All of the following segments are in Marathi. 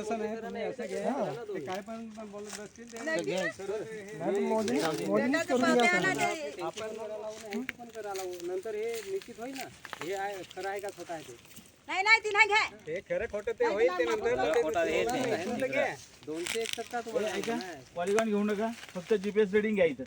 तसं नाही तुम्ही असं घ्या. ते काय पण बोलत बसतील ते. मोदींनीच करून घ्या सर. आपण करा लावू नाही पण करा लावू. नंतर हे निश्चित होईल ना. हे आहे खरं आहे का खोटं आहे ते? नाही नाही ती नाही घ्या. हे खरं खोटं ते होईल नंतर. दोनशे एक टक्का तुम्हाला ऐका. पॉलिगॉन घेऊ नका. फक्त जीपीएस रिडिंग घ्यायचं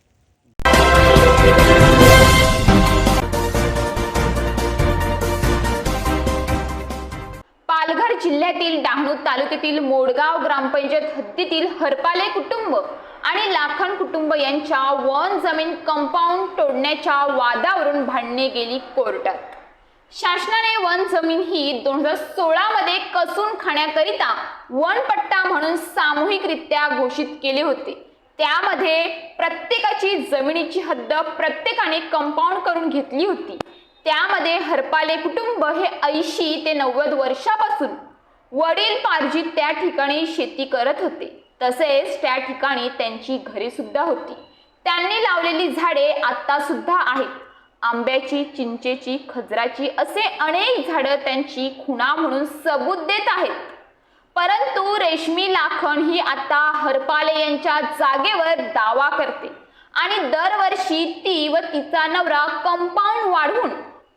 जिल्ह्यातील डहाणू तालुक्यातील मोडगाव ग्रामपंचायत हद्दीतील हरपाले कुटुंब आणि लाखन कुटुंब यांच्या वन जमीन कंपाऊंड तोडण्याच्या वादावरून भांडणे गेली कोर्टात. शासनाने वन जमीन ही दोन हजार सोळा मध्ये कसून खाण्याकरिता वनपट्टा म्हणून सामूहिकरित्या घोषित केले होते. त्यामध्ये प्रत्येकाची जमिनीची हद्द प्रत्येकाने कंपाऊंड करून घेतली होती. त्यामध्ये हरपाले कुटुंब हे ऐंशी ते नव्वद वर्षापासून वडील पार्जित त्या ठिकाणी शेती करत होते. तसेच त्या ठिकाणी त्यांची घरे सुद्धा होती. त्यांनी लावलेली झाडे आता सुद्धा आहेत. आंब्याची चिंचेची खजराची असे अनेक झाडं त्यांची खुणा म्हणून सबूत देत आहेत. परंतु रेशमी लाखन ही आता हरपाले यांच्या जागेवर दावा करते आणि दरवर्षी ती व तिचा नवरा कंपाऊंड वाढवून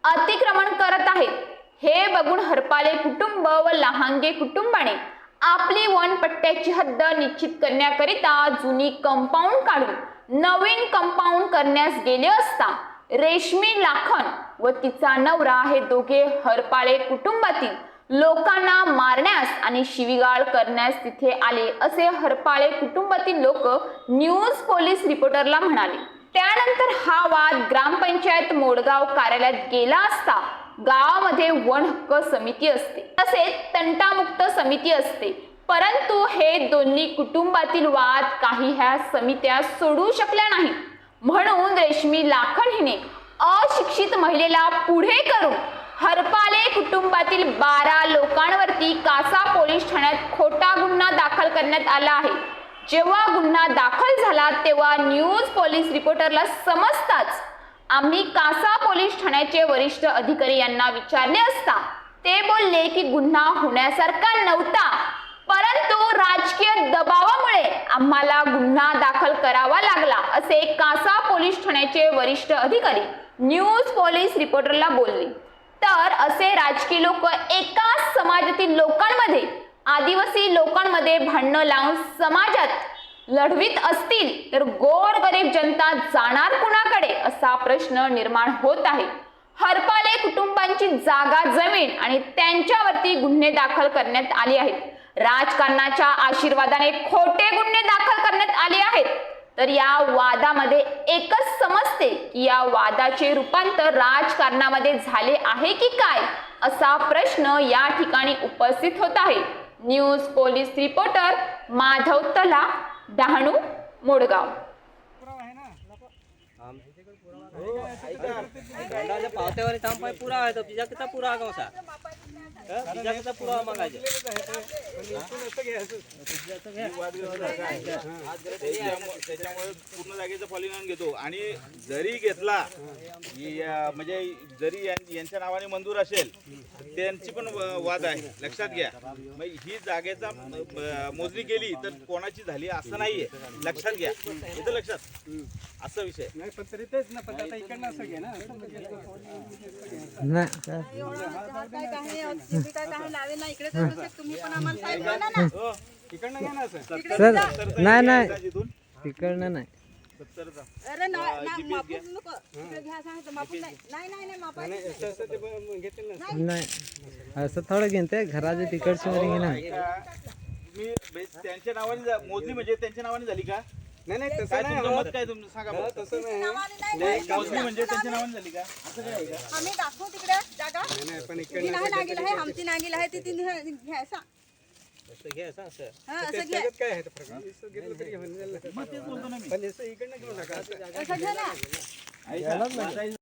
अतिक्रमण करत आहेत. हे बघून हरपाले कुटुंब व लहांगे कुटुंबाने आपली वनपट्ट्याची हद्द निश्चित करण्याकरिता जुनी कंपाऊंड काढून नवीन कंपाऊंड करण्यास गेले असता रेशमी लाखन व तिचा नवरा हे दोघे हरपाळे कुटुंबातील लोकांना मारण्यास आणि शिवीगाळ करण्यास तिथे आले असे हरपाळे कुटुंबातील लोक न्यूज पोलीस रिपोर्टरला म्हणाले. त्यानंतर हा वाद ग्रामपंचायत मोडगाव कार्यालयात गेला असता गावामध्ये वन हक्क समिती असते. तसेच तंटामुक्त समिती असते. परंतु हे दोन्ही कुटुंबातील वाद काही ह्या समित्या सोडू शकल्या नाही म्हणून रेशमी लाखन हिने अशिक्षित महिलेला पुढे करून हरपाले कुटुंबातील बारा लोकांवरती कासा पोलीस ठाण्यात खोटा गुन्हा दाखल करण्यात आला आहे. जेव्हा गुन्हा दाखल झाला तेव्हा न्यूज पोलीस रिपोर्टरला समजताच आम्ही कासा पोलीस ठाण्याचे वरिष्ठ अधिकारी यांना विचारले असता ते बोलले की गुन्हा होण्यासारखा नव्हता परंतु राजकीय दबावामुळे आम्हाला गुन्हा दाखल करावा लागला असे कासा पोलीस ठाण्याचे वरिष्ठ अधिकारी न्यूज पोलीस रिपोर्टरला बोलले. तर असे राजकीय लोक एकाच समाजातील लोकांमध्ये आदिवासी लोकांमध्ये भांडणं लावून समाजात लढवीत असतील तर गोर गरीब जनता जाणार कुणाकडे? असा प्रश्न निर्माण होत आहे. हरपाले कुटुंबांची जागा जमीन आणि त्यांच्यावरती गुन्हे दाखल करण्यात आले आहेत. राजकारणाच्या आशीर्वादाने खोटे गुन्हे दाखल करण्यात आले आहेत. तर या वादामध्ये एकच समजते की या वादाचे रूपांतर राजकारणामध्ये झाले आहे की काय असा प्रश्न या ठिकाणी उपस्थित होत आहे. न्यूज पोलीस रिपोर्टर माधव तला डहाणू मोडगाव. थांब पाय पुरा आहे तो. पुरा पुरा मागायचे? त्याच्यामुळे त्याच्यामुळे पूर्ण जागेचं पॉलिगॉन घेतो. आणि जरी घेतला या- म्हणजे जरी यां- यांच्या नावाने मंजूर असेल तर त्यांची पण व- वाद आहे. लक्षात घ्या. मग ही जागेचा मोजणी केली तर कोणाची झाली असं नाहीये. लक्षात घ्या. येतं लक्षात? असं विषय. नाही पण तरी तेच ना पण आता इकडनं असं घे ना. असं म्हणजे असं नाही हो, इकडनं घ्या ना असं. नाही तिकडनं नाही. सत्तरचा अरे ना ना मापूस नको. इकडे घ्या सांगतो मापूस नाही. नाही नाही नाही मापा नाही असं नाही. थोडं घेते घराच्या तिकडची मी त्यांच्या नावाने जा- मोजणी म्हणजे त्यांच्या नावाने झाली का? नाही नाही तसं काय नाही तुमचं. मत काय तुमचं? सांगा बरं. तसं नाही. नावाने नाही नाही, नाही, मोजणी म्हणजे त्यांच्या नावाने झाली का? असं काय आहे का? आम्ही दाखवू तिकडे जागा. नाही, नाही पण ती असं नागील आहे आमची नागील आहे ती ती घ्या सांग असं हा घ्या त्याच्यात काय आहे ते प्रकार? असं घेतलं तरी घेऊन जाईल पण असं इकडनं घेऊ नका. असं असं घ्या ना.